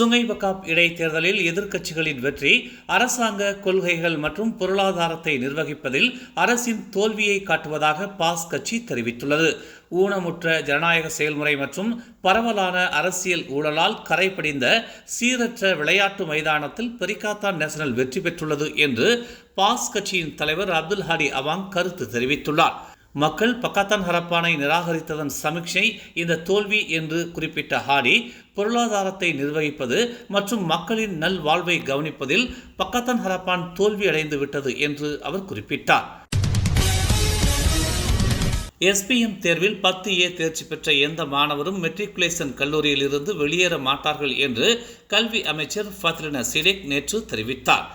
Sungai பகாப் இடைத்தேர்தலில் எதிர்க்கட்சிகளின் வெற்றி அரசாங்க கொள்கைகள் மற்றும் பொருளாதாரத்தை நிர்வகிப்பதில் அரசின் தோல்வியை காட்டுவதாக பாஸ் கட்சி தெரிவித்துள்ளது. ஊனமுற்ற ஜனநாயக செயல்முறை மற்றும் பரவலான அரசியல் ஊழலால் கரைபடிந்த சீரற்ற விளையாட்டு மைதானத்தில் பெரிகாத்தான் நேஷனல் வெற்றி பெற்றுள்ளது என்று பாஸ் கட்சியின் தலைவர் அப்துல் ஹாடி அவாங் கருத்து தெரிவித்துள்ளார். மக்கள் பக்காத்தான் ஹரப்பானை நிராகரித்ததன் சமீட்சை இந்த தோல்வி என்று குறிப்பிட்ட ஹாடி பொருளாதாரத்தை நிர்வகிப்பது மற்றும் மக்களின் நல்வாழ்வை கவனிப்பதில் பக்காத்தான் ஹரப்பான் தோல்வி அடைந்து விட்டது என்று அவர் குறிப்பிட்டார். எஸ்பிஎம் தேர்வில் பத்து ஏ தேர்ச்சி பெற்ற எந்த மாணவரும் மெட்ரிகுலேஷன் கல்லூரியில் இருந்து வெளியேற மாட்டார்கள் என்று கல்வி அமைச்சர் ஃபத்ரின சிடேக் நேற்று தெரிவித்தார்.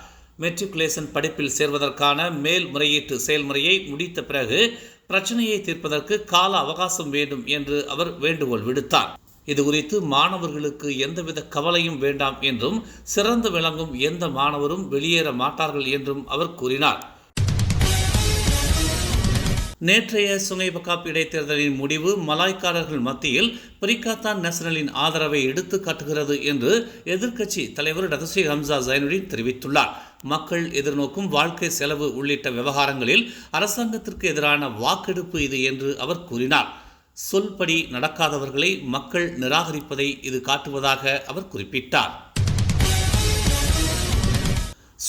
மெட்ரிகுலேஷன் படிப்பில் சேர்வதற்கான மேல்முறையீட்டு செயல்முறையை முடித்த பிறகு பிரச்சனையை தீர்ப்பதற்கு கால அவகாசம் வேண்டும் என்று அவர் வேண்டுகோள் விடுத்தார். இது குறித்து மாணவர்களுக்கு எந்தவித கவலையும் வேண்டாம் என்றும் சிறந்து விளங்கும் எந்த மாணவரும் வெளியேற மாட்டார்கள் என்றும் அவர் கூறினார். நேற்றைய சுங்கை பக்காப் இடைத்தேர்தலின் முடிவு மலாய்க்காரர்கள் மத்தியில் பிரிகாத்தான் நேஷனலின் ஆதரவை எடுத்து காட்டுகிறது என்று எதிர்க்கட்சி தலைவர் டதஸ்ரீ ஹம்சா ஜைனுடின் தெரிவித்துள்ளார். மக்கள் எதிர்நோக்கும் வாழ்க்கை செலவு உள்ளிட்ட விவகாரங்களில் அரசாங்கத்திற்கு எதிரான வாக்கெடுப்பு இது என்று அவர் கூறினார். சொல்படி நடக்காதவர்களை மக்கள் நிராகரிப்பதை இது காட்டுவதாக அவர் குறிப்பிட்டார்.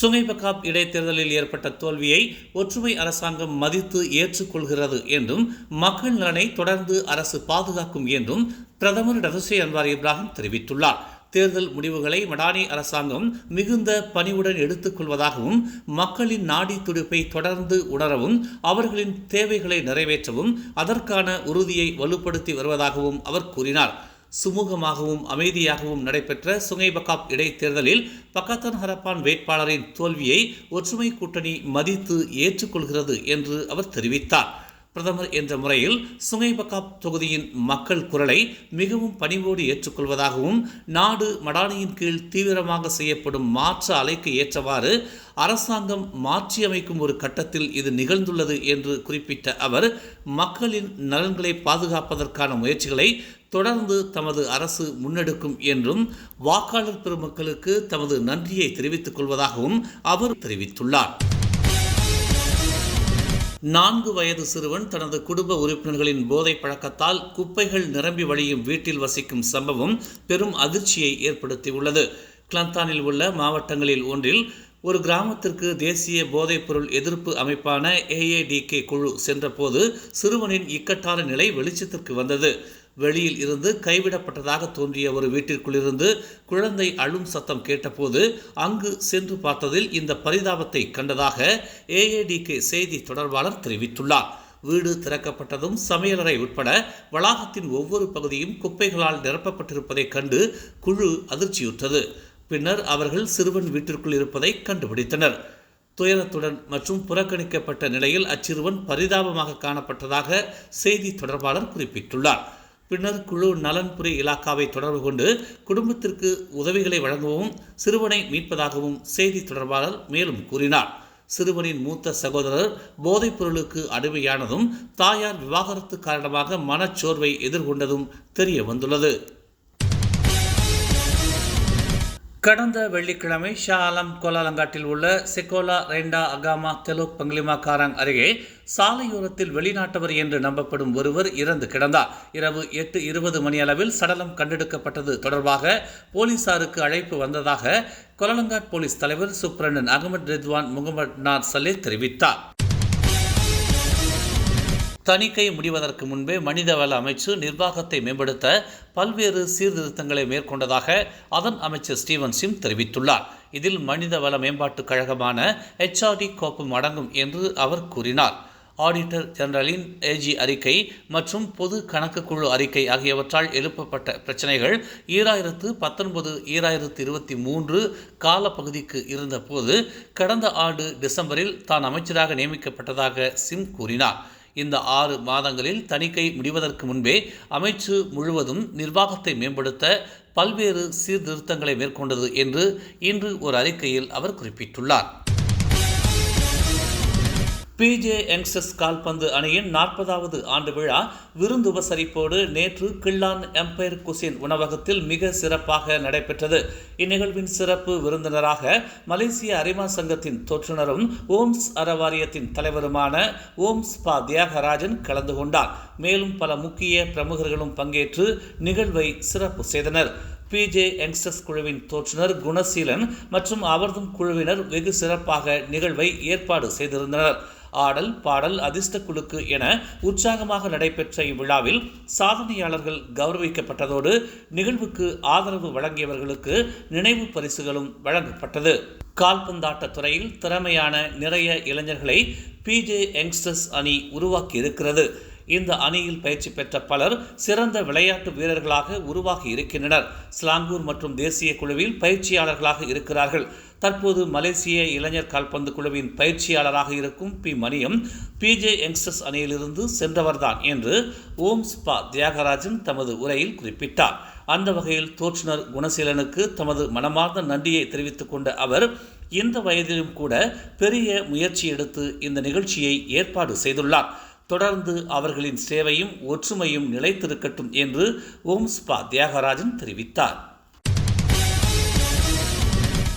சுங்கைபக்காப் இடைத்தேர்தலில் ஏற்பட்ட தோல்வியை ஒற்றுமை அரசாங்கம் மதித்து ஏற்றுக்கொள்கிறது என்றும் மக்கள் நலனை தொடர்ந்து அரசு பாதுகாக்கும் என்றும் பிரதமர் டதஸ்ரீ அன்வார் இப்ராஹிம் தெரிவித்துள்ளார். தேர்தல் முடிவுகளை மடானி அரசாங்கம் மிகுந்த பணிவுடன் எடுத்துக்கொள்வதாகவும் மக்களின் நாடி துடிப்பை தொடர்ந்து உணரவும் அவர்களின் தேவைகளை நிறைவேற்றவும் அதற்கான உறுதியை வலுப்படுத்தி வருவதாகவும் அவர் கூறினார். சுமூகமாகவும் அமைதியாகவும் நடைபெற்ற சுங்கைபகாப் இடைத்தேர்தலில் பக்காத்தான் ஹரப்பான் வேட்பாளரின் தோல்வியை ஒற்றுமை கூட்டணி மதித்து ஏற்றுக்கொள்கிறது என்று அவர் தெரிவித்தார். பிரதமர் என்ற முறையில் சுங்கை பக்காப் தொகுதியின் மக்கள் குரலை மிகவும் பணிவோடு ஏற்றுக்கொள்வதாகவும் நாடு மடானியின் கீழ் தீவிரமாக செய்யப்படும் மாற்ற அலைக்கு ஏற்றவாறு அரசாங்கம் மாற்றியமைக்கும் ஒரு கட்டத்தில் இது நிகழ்ந்துள்ளது என்று குறிப்பிட்ட அவர் மக்களின் நலன்களை பாதுகாப்பதற்கான முயற்சிகளை தொடர்ந்து தமது அரசு முன்னெடுக்கும் என்றும் வாக்காளர் பெருமக்களுக்கு தமது நன்றியை தெரிவித்துக் கொள்வதாகவும் அவர் தெரிவித்துள்ளார். நான்கு வயது சிறுவன் தனது குடும்ப உறுப்பினர்களின் போதை பழக்கத்தால் குப்பைகள் நிரம்பி வழியும் வீட்டில் வசிக்கும் சம்பவம் பெரும் அதிர்ச்சியை ஏற்படுத்தியுள்ளது. கிளந்தானில் உள்ள மாவட்டங்களில் ஒன்றில் ஒரு கிராமத்திற்கு தேசிய போதைப்பொருள் எதிர்ப்பு அமைப்பான ஏஏடிகே குழு சென்றபோது சிறுவனின் இக்கட்டான நிலை வெளிச்சத்திற்கு வந்தது. வெளியில் இருந்து கைவிடப்பட்டதாக தோன்றிய ஒரு வீட்டிற்குள்ளிருந்து குழந்தை அழும் சத்தம் கேட்டபோது அங்கு சென்று பார்த்ததில் இந்த பரிதாபத்தை கண்டதாக ஏஏடிகே செய்தி தொடர்பாளர் தெரிவித்துள்ளார். வீடு திறக்கப்பட்டதும் சமையலறை உட்பட வளாகத்தின் ஒவ்வொரு பகுதியும் குப்பைகளால் நிரப்பப்பட்டிருப்பதைக் கண்டு குழு அதிர்ச்சியுற்றது. பின்னர் அவர்கள் சிறுவன் வீட்டிற்குள் இருப்பதை கண்டுபிடித்தனர். துயரத்துடன் மற்றும் புறக்கணிக்கப்பட்ட நிலையில் அச்சிறுவன் பரிதாபமாக காணப்பட்டதாக செய்தி தொடர்பாளர் குறிப்பிட்டுள்ளார். பின்னர் குழு நலன்புரி இலாக்காவை தொடர்பு கொண்டு குடும்பத்திற்கு உதவிகளை வழங்கவும் சிறுவனை மீட்பதாகவும் செய்தி தொடர்பாளர் மேலும் கூறினார். சிறுவனின் மூத்த சகோதரர் போதைப் பொருளுக்கு அடிமையானதும் தாயார் விவாகரத்து காரணமாக மனச்சோர்வை எதிர்கொண்டதும் தெரிய வந்துள்ளது. கடந்த வெள்ளிக்கிழமை ஷா ஆலம் கோலாலங்காட்டில் உள்ள செகோலா ரெண்டா அகாமா தெலோக் பங்களிமா காராங் அருகே சாலையோரத்தில் வெளிநாட்டவர் என்று நம்பப்படும் ஒருவர் இறந்து கிடந்தார். இரவு எட்டு இருபது மணி அளவில் சடலம் கண்டெடுக்கப்பட்டது தொடர்பாக போலீசாருக்கு அழைப்பு வந்ததாக கொலலங்காட் போலீஸ் தலைவர் சுப்ரண்டன் அகமது ரித்வான் முகமது நார் சலே தெரிவித்தார். தணிக்கை முடிவதற்கு முன்பே மனிதவள அமைச்சு நிர்வாகத்தை மேம்படுத்த பல்வேறு சீர்திருத்தங்களை மேற்கொண்டதாக அதன் அமைச்சர் ஸ்டீவன் சிம் தெரிவித்துள்ளார். இதில் மனிதவள மேம்பாட்டுக் கழகமான ஹெச்ஆர்டி கோப்பும் அடங்கும் என்று அவர் கூறினார். ஆடிட்டர் ஜெனரலின் ஏஜி அறிக்கை மற்றும் பொது கணக்கு குழு அறிக்கை ஆகியவற்றால் எழுப்பப்பட்ட பிரச்சனைகள் ஈராயிரத்து பத்தொன்பது ஈராயிரத்து இருபத்தி மூன்று காலப்பகுதிக்கு இருந்தபோது கடந்த ஆண்டு டிசம்பரில் தான் அமைச்சராக நியமிக்கப்பட்டதாக சிம் கூறினார். இந்த ஆறு மாதங்களில் தணிக்கை முடிவதற்கு முன்பே அமைச்சு முழுவதும் நிர்வாகத்தை மேம்படுத்த பல்வேறு சீர்திருத்தங்களை மேற்கொண்டது என்று இன்று ஒரு அறிக்கையில் அவர் குறிப்பிட்டுள்ளார். பிஜே யங்ஸ்டர்ஸ் கால்பந்து அணியின் நாற்பதாவது ஆண்டு விழா விருந்து உபசரிப்போடு நேற்று கிள்ளான் எம்பயர் குசின் உணவகத்தில் மிக சிறப்பாக நடைபெற்றது. இந்நிகழ்வின் சிறப்பு விருந்தினராக மலேசிய அரிமா சங்கத்தின் தொற்றுநரும் ஓம்ஸ் அறவாரியத்தின் தலைவருமான ஓம்ஸ் பா தியாகராஜன் கலந்து கொண்டார். மேலும் பல முக்கிய பிரமுகர்களும் பங்கேற்று நிகழ்வை சிறப்பு செய்தனர். பிஜே யங்ஸ்டர்ஸ் குழுவின் தோற்றுனர் குணசீலன் மற்றும் அவர்தும் குழுவினர் வெகு சிறப்பாக நிகழ்வை ஏற்பாடு செய்திருந்தனர். ஆடல் பாடல் அதிர்ஷ்ட குழுக்கு என உற்சாகமாக நடைபெற்ற இவ்விழாவில் சாதனையாளர்கள் கௌரவிக்கப்பட்டதோடு நிகழ்வுக்கு ஆதரவு வழங்கியவர்களுக்கு நினைவு பரிசுகளும் வழங்கப்பட்டது. கால்பந்தாட்ட துறையில் திறமையான நிறைய இளைஞர்களை பிஜே யங்ஸ்டர்ஸ் அணி உருவாக்கியிருக்கிறது. இந்த அணியில் பயிற்சி பெற்ற பலர் சிறந்த விளையாட்டு வீரர்களாக உருவாகி இருக்கின்றனர். ஸ்லாங்கூர் மற்றும் தேசிய குழுவில் பயிற்சியாளர்களாக இருக்கிறார்கள். தற்போது மலேசிய இளைஞர் கால்பந்து குழுவின் பயிற்சியாளராக இருக்கும் பி. மணியம் பிஜே யங்ஸ்டர்ஸ் அணியிலிருந்து சென்றவர்தான் என்று ஓம் ஸ்பா தியாகராஜன் தமது உரையில் குறிப்பிட்டார். அந்த வகையில் தோற்றுனர் குணசீலனுக்கு தமது மனமார்ந்த நன்றியை தெரிவித்துக் கொண்ட அவர் இந்த வயதிலும் கூட பெரிய முயற்சி எடுத்து இந்த நிகழ்ச்சியை ஏற்பாடு செய்துள்ளார். தொடர்ந்து அவர்களின் சேவையும் ஒற்றுமையும் நிலைத்திருக்கட்டும் என்று ஓம் ஸ்பா தியாகராஜன் தெரிவித்தார்.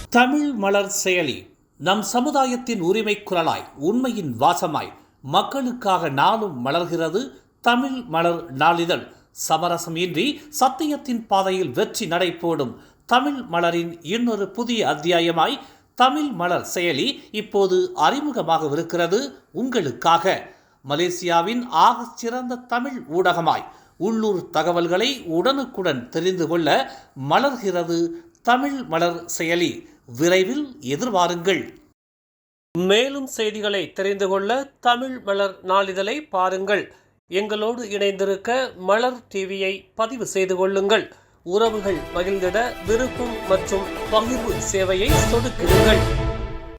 தமிழ் மலர் செயலி நம் சமுதாயத்தின் உரிமை குரலாய் உண்மையின் வாசமாய் மக்களுக்காக நாளும் மலர்கிறது தமிழ் மலர் நாளிதழ். சமரசம் இன்றி சத்தியத்தின் பாதையில் வெற்றி நடை போடும் தமிழ் மலரின் இன்னொரு புதிய அத்தியாயமாய் தமிழ் மலர் செயலி இப்போது அறிமுகமாகவிருக்கிறது உங்களுக்காக. மலேசியாவின் ஆக சிறந்த தமிழ் ஊடகமாய் உள்ளூர் தகவல்களை உடனுக்குடன் தெரிந்து கொள்ள மலர்கிறது தமிழ் மலர் செயலி. விரைவில் எதிர்பாருங்கள். மேலும் செய்திகளை தெரிந்து கொள்ள தமிழ் மலர் நாளிதழை பாருங்கள். எங்களோடு இணைந்திருக்க மலர் டிவியை பதிவு செய்து கொள்ளுங்கள். உறவுகள் மகிழ்ந்திட விருப்பம் மற்றும் பகிர்வு சேவையை சொடுக்குங்கள்